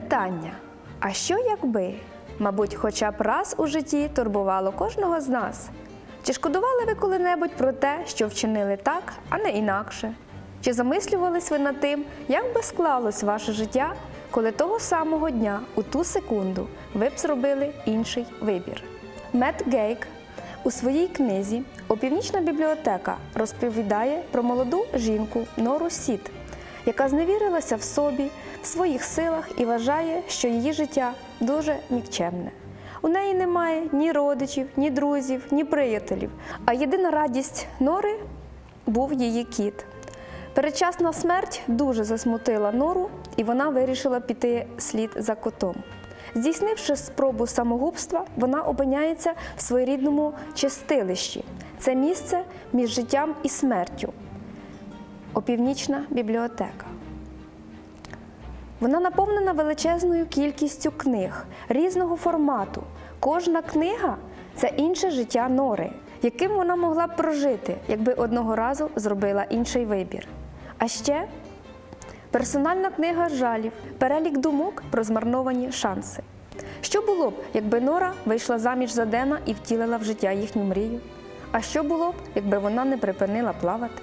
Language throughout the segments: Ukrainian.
Питання: а що якби? Мабуть, хоча б раз у житті турбувало кожного з нас. Чи шкодували ви коли-небудь про те, що вчинили так, а не інакше? Чи замислювались ви над тим, як би склалось ваше життя, коли того самого дня, у ту секунду, ви б зробили інший вибір? Мет Гейк у своїй книзі Опівнічна бібліотека розповідає про молоду жінку Нору Сіт, яка зневірилася в собі, в своїх силах і вважає, що її життя дуже нікчемне. У неї немає ні родичів, ні друзів, ні приятелів. А єдина радість Нори був її кіт. Передчасна смерть дуже засмутила Нору, і вона вирішила піти слід за котом. Здійснивши спробу самогубства, вона опиняється в своєрідному чистилищі. Це місце між життям і смертю. Опівнічна бібліотека. Вона наповнена величезною кількістю книг різного формату. Кожна книга це інше життя Нори, яким вона могла б прожити, якби одного разу зробила інший вибір. А ще персональна книга жалів, перелік думок про змарновані шанси. Що було б, якби Нора вийшла заміж за Дена і втілила в життя їхню мрію? А що було б, якби вона не припинила плавати?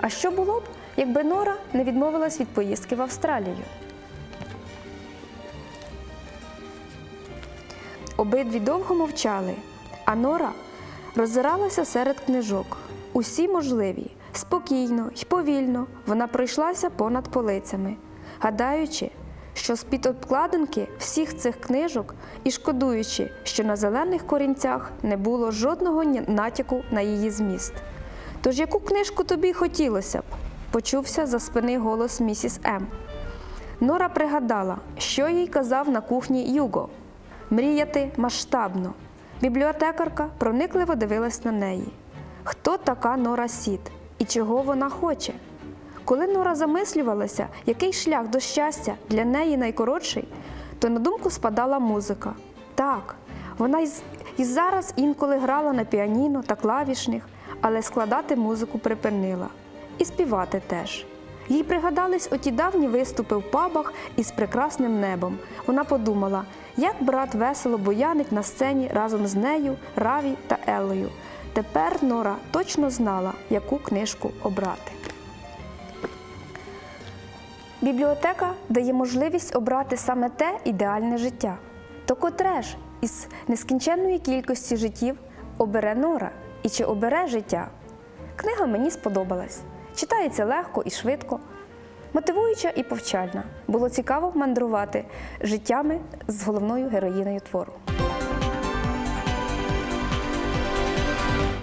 А що було б, якби Нора не відмовилась від поїздки в Австралію? Обидві довго мовчали, а Нора роззиралася серед книжок. Усі можливі, спокійно й повільно вона пройшлася понад полицями, гадаючи, що з-під обкладинки всіх цих книжок і шкодуючи, що на зелених корінцях не було жодного натяку на її зміст. Тож яку книжку тобі хотілося б? почувся за спини голос місіс М. Нора пригадала, що їй казав на кухні Юго. Мріяти масштабно. Бібліотекарка проникливо дивилась на неї. Хто така Нора Сіт і чого вона хоче? Коли Нора замислювалася, який шлях до щастя для неї найкоротший, то на думку спадала музика. Так, вона і зараз інколи грала на піаніно та клавішних, але складати музику припинила. І співати теж. Їй пригадались оті давні виступи в пабах із прекрасним небом. Вона подумала, як брат весело буянить на сцені разом з нею, Раві та Еллою. Тепер Нора точно знала, яку книжку обрати. Бібліотека дає можливість обрати саме те ідеальне життя. То котре ж із нескінченної кількості життів обере Нора і чи обере життя? Книга мені сподобалась. Читається легко і швидко, мотивуюча і повчальна. Було цікаво мандрувати життями з головною героїною твору.